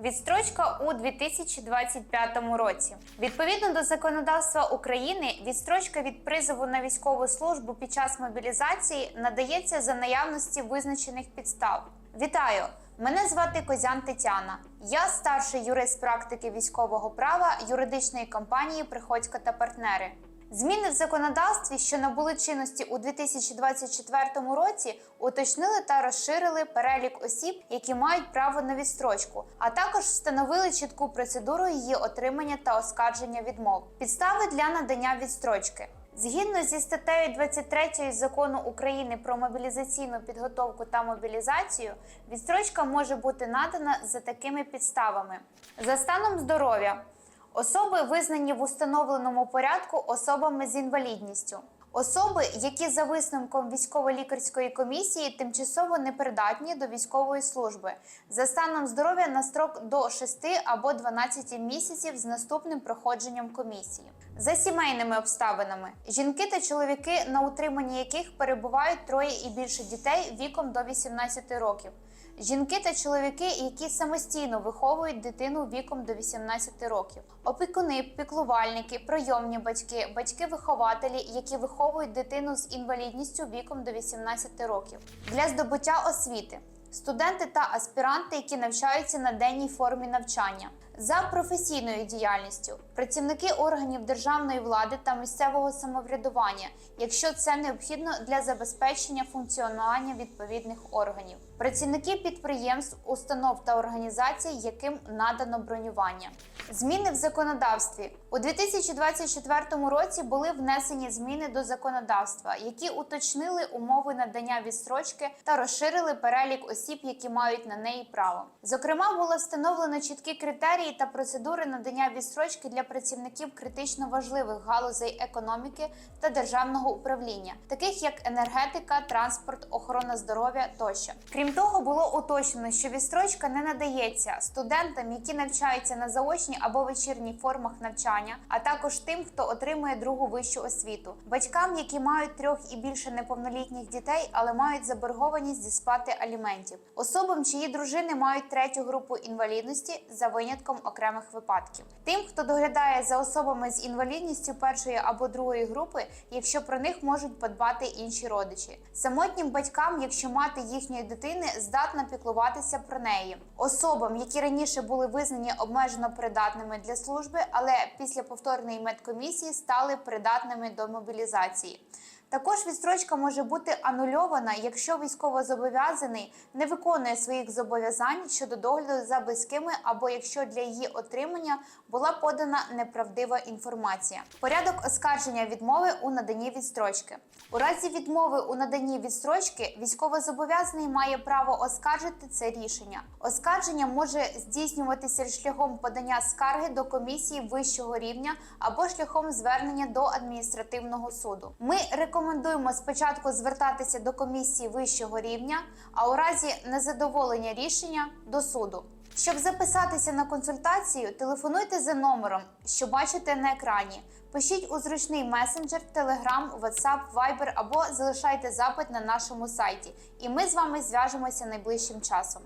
Відстрочка у 2025 році. Відповідно до законодавства України, відстрочка від призову на військову службу під час мобілізації надається за наявності визначених підстав. Вітаю! Мене звати Козян Тетяна. Я старший юрист практики військового права юридичної компанії Приходько та партнери. Зміни в законодавстві, що набули чинності у 2024 році, уточнили та розширили перелік осіб, які мають право на відстрочку, а також встановили чітку процедуру її отримання та оскарження відмов. Підстави для надання відстрочки. Згідно зі статтею 23 закону України про мобілізаційну підготовку та мобілізацію, відстрочка може бути надана за такими підставами: за станом здоров'я, особи визнані в установленому порядку особами з інвалідністю. Особи, які за висновком військово-лікарської комісії тимчасово непридатні до військової служби, за станом здоров'я на строк до 6 або 12 місяців з наступним проходженням комісії, за сімейними обставинами, жінки та чоловіки, на утриманні яких перебувають троє і більше дітей віком до 18 років. Жінки та чоловіки, які самостійно виховують дитину віком до 18 років, опікуни, піклувальники, прийомні батьки, батьки-вихователі, які виховують дитину з інвалідністю віком до 18 років, для здобуття освіти, студенти та аспіранти, які навчаються на денній формі навчання. За професійною діяльністю працівники органів державної влади та місцевого самоврядування, якщо це необхідно для забезпечення функціонування відповідних органів, працівники підприємств, установ та організацій, яким надано бронювання. Зміни в законодавстві у 2024 році були внесені зміни до законодавства, які уточнили умови надання відстрочки та розширили перелік осіб, які мають на неї право. Зокрема, було встановлено чіткі критерії та процедури надання відстрочки для працівників критично важливих галузей економіки та державного управління, таких як енергетика, транспорт, охорона здоров'я тощо. Крім того, було уточнено, що відстрочка не надається студентам, які навчаються на заочній або вечірній формах навчання, а також тим, хто отримує другу вищу освіту, батькам, які мають трьох і більше неповнолітніх дітей, але мають заборгованість зі сплати аліментів, особам, чиї дружини мають третю групу інвалідності за винятком окремих випадків, тим, хто доглядає за особами з інвалідністю першої або другої групи, якщо про них можуть подбати інші родичі, самотнім батькам, якщо мати їхньої дитини здатна піклуватися про неї, особам, які раніше були визнані обмежено придатними для служби, але після повторної медкомісії стали придатними до мобілізації. Також відстрочка може бути анульована, якщо військовозобов'язаний не виконує своїх зобов'язань щодо догляду за близькими, або якщо для її отримання була подана неправдива інформація. Порядок оскарження відмови у наданні відстрочки. У разі відмови у наданні відстрочки військовозобов'язаний має право оскаржити це рішення. Оскарження може здійснюватися шляхом подання скарги до комісії вищого рівня або шляхом звернення до адміністративного суду. Ми рекомендуємо спочатку звертатися до комісії вищого рівня, а у разі незадоволення рішення до суду. Щоб записатися на консультацію, телефонуйте за номером, що бачите на екрані. Пишіть у зручний месенджер, Telegram, WhatsApp, Viber або залишайте запит на нашому сайті, і ми з вами зв'яжемося найближчим часом.